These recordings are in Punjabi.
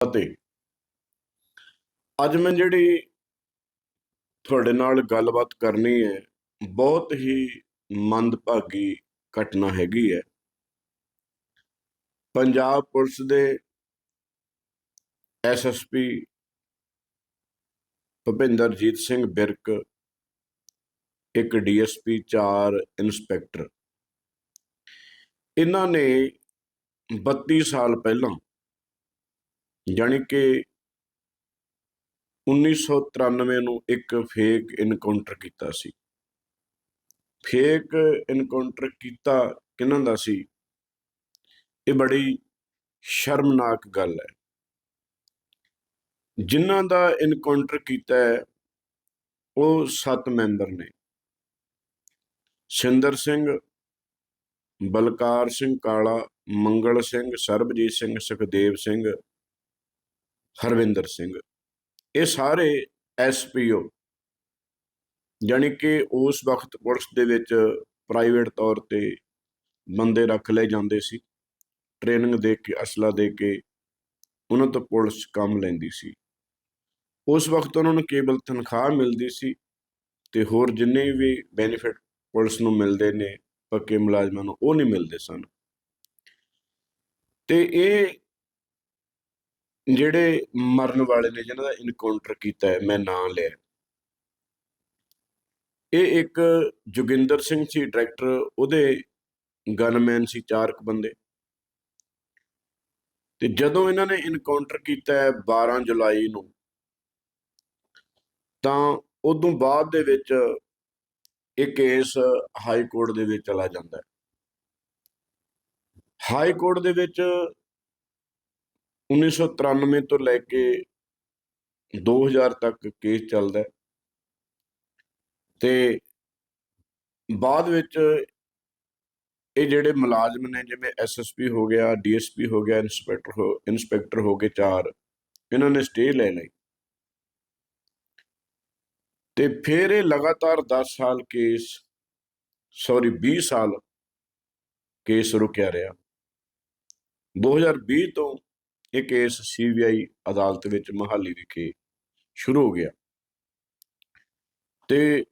ਅਤੇ ਅੱਜ ਮੈਂ ਜਿਹੜੀ ਤੁਹਾਡੇ ਨਾਲ ਗੱਲਬਾਤ ਕਰਨੀ ਹੈ, ਬਹੁਤ ਹੀ ਮੰਦਭਾਗੀ ਘਟਨਾ ਹੈਗੀ ਹੈ। ਪੰਜਾਬ ਪੁਲਿਸ ਦੇ ਐਸਐਸਪੀ ਭੁਪਿੰਦਰਜੀਤ ਸਿੰਘ ਬਿਰਕ, ਇੱਕ ਡੀਐਸਪੀ ਚਾਰ ਇੰਸਪੈਕਟਰ। ਇਹਨਾਂ ਨੇ 32 ਸਾਲ ਪਹਿਲਾਂ ਜਾਣੀ ਕਿ 1993 ਨੂੰ ਇੱਕ ਫੇਕ ਇਨਕਾਊਂਟਰ ਕੀਤਾ ਸੀ। ਫੇਕ ਇਨਕਾਊਂਟਰ ਕੀਤਾ ਕਿਹਨਾਂ ਦਾ ਸੀ? ਇਹ ਬੜੀ ਸ਼ਰਮਨਾਕ ਗੱਲ ਹੈ। ਜਿਨ੍ਹਾਂ ਦਾ ਇਨਕਾਊਂਟਰ ਕੀਤਾ ਹੈ, ਉਹ ਸੱਤ ਮੈਂਬਰ ਨੇ। ਸਿੰਦਰ ਸਿੰਘ, ਬਲਕਾਰ ਸਿੰਘ ਕਾਲਾ, ਮੰਗਲ ਸਿੰਘ, ਸਰਬਜੀਤ ਸਿੰਘ, ਸੁਖਦੇਵ ਸਿੰਘ ਹਰਵਿੰਦਰ ਸਿੰਘ। ਇਹ ਸਾਰੇ ਐਸਪੀਓ ਜਾਣੀ ਕਿ ਉਸ ਵਕਤ ਪੁਲਿਸ ਦੇ ਵਿੱਚ ਪ੍ਰਾਈਵੇਟ ਤੌਰ ਤੇ ਬੰਦੇ ਰੱਖ ਲਏ ਜਾਂਦੇ ਸੀ। ਟ੍ਰੇਨਿੰਗ ਦੇ ਕੇ, ਅਸਲਾ ਦੇ ਕੇ ਉਹਨਾਂ ਤੋਂ ਪੁਲਿਸ ਕੰਮ ਲੈਂਦੀ ਸੀ। ਉਸ ਵਕਤ ਉਹਨਾਂ ਨੂੰ ਕੇਵਲ ਤਨਖਾਹ ਮਿਲਦੀ ਸੀ ਤੇ ਹੋਰ ਜਿੰਨੇ ਵੀ ਬੈਨੀਫਿਟ ਪੁਲਿਸ ਨੂੰ ਮਿਲਦੇ ਨੇ, ਪੱਕੇ ਮੁਲਾਜ਼ਮਾਂ ਨੂੰ, ਉਹ ਨਹੀਂ ਮਿਲਦੇ ਸਨ। ਤੇ ਇਹ ਜਿਹੜੇ ਮਰਨ ਵਾਲੇ ਨੇ ਜਿਨ੍ਹਾਂ ਦਾ ਇਨਕਾਊਂਟਰ ਕੀਤਾ ਹੈ, ਮੈਂ ਨਾਂ ਲਿਆ ਇਹ ਇੱਕ ਜੋਗਿੰਦਰ ਸਿੰਘ ਸੀ ਡਾਇਰੈਕਟਰ ਉਹਦੇ ਗਨਮੈਨ ਸੀ ਚਾਰ ਕੁ ਬੰਦੇ। ਤੇ ਜਦੋਂ ਇਹਨਾਂ ਨੇ ਇਨਕਾਊਂਟਰ ਕੀਤਾ ਹੈ 12 ਜੁਲਾਈ ਨੂੰ, ਤਾਂ ਉਦੋਂ ਬਾਅਦ ਦੇ ਵਿੱਚ ਇਹ ਕੇਸ ਹਾਈ ਕੋਰਟ ਦੇ ਵਿੱਚ ਚਲਾ ਜਾਂਦਾ ਹੈ। ਹਾਈ ਕੋਰਟ ਦੇ ਵਿੱਚ 1993 ਤੋਂ ਲੈ ਕੇ 2000 ਤੱਕ ਕੇਸ ਚੱਲਦਾ ਹੈ। ਤੇ ਬਾਅਦ ਵਿੱਚ ਇਹ ਜਿਹੜੇ ਮੁਲਾਜ਼ਮ ਨੇ, ਜਿਵੇਂ ਐਸਐਸਪੀ ਹੋ ਗਿਆ ਡੀਐਸਪੀ ਹੋ ਗਿਆ ਇੰਸਪੈਕਟਰ ਹੋ ਇੰਸਪੈਕਟਰ ਹੋ ਗਏ ਚਾਰ, ਇਹਨਾਂ ਨੇ ਸਟੇ ਲੈ ਲਈ। ਤੇ ਫਿਰ ਇਹ ਲਗਾਤਾਰ 10 ਸਾਲ ਕੇਸ ਸੌਰੀ 20 ਸਾਲ ਕੇਸ ਰੁਕਿਆ ਰਿਹਾ। 2020 ਤੋਂ ਇਹ ਕੇਸ ਸੀਬੀਆਈ ਅਦਾਲਤ ਵਿੱਚ ਮਹਾਲੀ ਵਿਖੇ ਸ਼ੁਰੂ ਹੋ ਗਿਆ। ਤੇ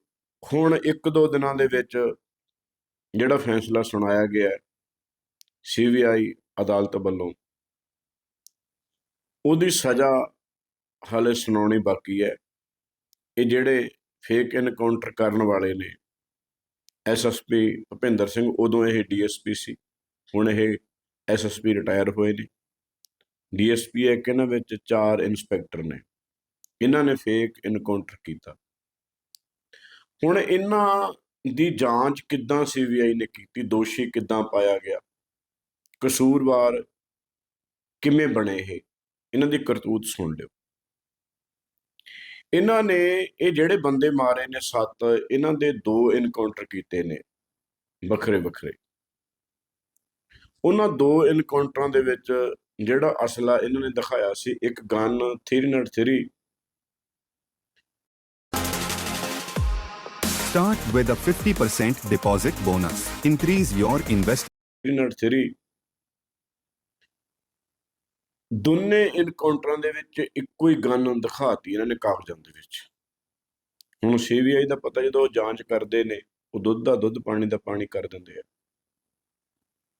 ਹੁਣ ਇੱਕ ਦੋ ਦਿਨਾਂ ਦੇ ਵਿੱਚ ਜਿਹੜਾ ਫੈਸਲਾ ਸੁਣਾਇਆ ਗਿਆ ਸੀਬੀਆਈ ਅਦਾਲਤ ਵੱਲੋਂ, ਉਹਦੀ ਸਜ਼ਾ ਹਾਲੇ ਸੁਣਾਉਣੀ ਬਾਕੀ ਹੈ। ਇਹ ਜਿਹੜੇ ਫੇਕ ਐਨਕਾਊਂਟਰ ਕਰਨ ਵਾਲੇ ਨੇ ਐਸਐਸਪੀ ਭੁਪਿੰਦਰ ਸਿੰਘ, ਉਦੋਂ ਇਹ ਡੀਐਸਪੀ ਸੀ, ਹੁਣ ਇਹ ਐਸਐਸਪੀ ਰਿਟਾਇਰ ਹੋਏ ਨੇ। ਡੀਐਸਪੀ ਹੈ ਕਿ ਇਹਨਾਂ ਵਿੱਚ ਚਾਰ ਇੰਸਪੈਕਟਰ ਨੇ। ਇਹਨਾਂ ਨੇ ਫੇਕ ਇਨਕਾਊਂਟਰ ਕੀਤਾ। ਹੁਣ ਇਹਨਾਂ ਦੀ ਜਾਂਚ ਕਿੱਦਾਂ ਸੀਬੀਆਈ ਨੇ ਕੀਤੀ? ਦੋਸ਼ੀ ਕਿੱਦਾਂ ਪਾਇਆ ਗਿਆ? ਕਸੂਰਵਾਰ ਕਿਵੇਂ ਬਣੇ ਇਹ? ਇਹਨਾਂ ਦੀ ਕਰਤੂਤ ਸੁਣ ਲਿਓ। ਇਹਨਾਂ ਨੇ ਇਹ ਜਿਹੜੇ ਬੰਦੇ ਮਾਰੇ ਨੇ ਸੱਤ, ਇਹਨਾਂ ਦੇ ਦੋ ਇਨਕਾਊਂਟਰ ਕੀਤੇ ਨੇ ਵੱਖਰੇ ਵੱਖਰੇ ਉਹਨਾਂ ਦੋ ਇਨਕਾਊਂਟਰਾਂ ਦੇ ਵਿੱਚ ਜਿਹੜਾ ਅਸਲਾ ਇਹਨਾਂ ਨੇ ਦਿਖਾਇਆ ਸੀ ਇੱਕ gun 303 Start with a 50% deposit bonus. Increase your invest. 303 ਦੋਨੇ ਇਨਕਾਊਂਟਰਾਂ ਦੇ ਵਿੱਚ ਇੱਕੋ ਹੀ ਗਨ ਦਿਖਾਤੀ ਇਹਨਾਂ ਨੇ ਕਾਗਜ਼ਾਂ ਦੇ ਵਿੱਚ ਹੁਣ ਸੀਬੀਆਈ ਦਾ ਪਤਾ ਜਦੋਂ ਉਹ ਜਾਂਚ ਕਰਦੇ ਨੇ ਉਹ ਦੁੱਧ ਦਾ ਦੁੱਧ ਪਾਣੀ ਦਾ ਪਾਣੀ ਕਰ ਦਿੰਦੇ ਆ